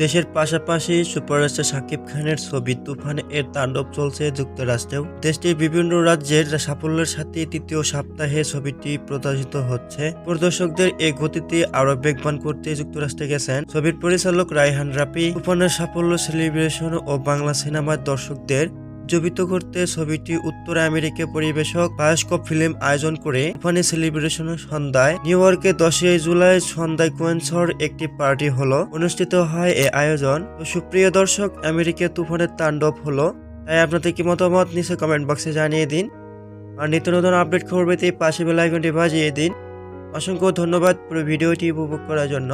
দেশের পাশাপাশি সুপারস্টার শাকিব খানের ছবি তুফান এর তাণ্ডব চলছে যুক্তরাষ্ট্রেও। দেশটির বিভিন্ন রাজ্যের সাফল্যের সাথে তৃতীয় সপ্তাহে ছবিটি প্রদর্শিত হচ্ছে। প্রদর্শকদের এই গতিতে আরও বেগবান করতে যুক্তরাষ্ট্রে গেছেন। ছবির পরিচালক রায়হান রাফি, তুফানের সাফল্য, সেলিব্রেশন ও বাংলা সিনেমার দর্শকদের উজ্জীবিত করতে ছবিটি উত্তর আমেরিকা পরিবেশক বায়োস্কোপ ফিল্ম আয়োজন করে তুফানি সেলিব্রেশন সন্ধ্যায় নিউ ইয়র্কে দশই জুলাই সন্ধ্যায় কোয়েন্সর একটি পার্টি হলো। অনুষ্ঠিত হয় এই আয়োজন। তো সুপ্রিয় দর্শক আমেরিকা তুফানের তাণ্ডব হলো। তাই আপনাদের কি মতামত? নিচে কমেন্ট বক্সে জানিয়ে দিন। আর নিত্য নতুন আপডেট খবর পেতে পাশে বেল আইকনটি বাজিয়ে দিন। অসংখ্য ধন্যবাদ পুরো ভিডিওটি উপভোগ করার জন্য।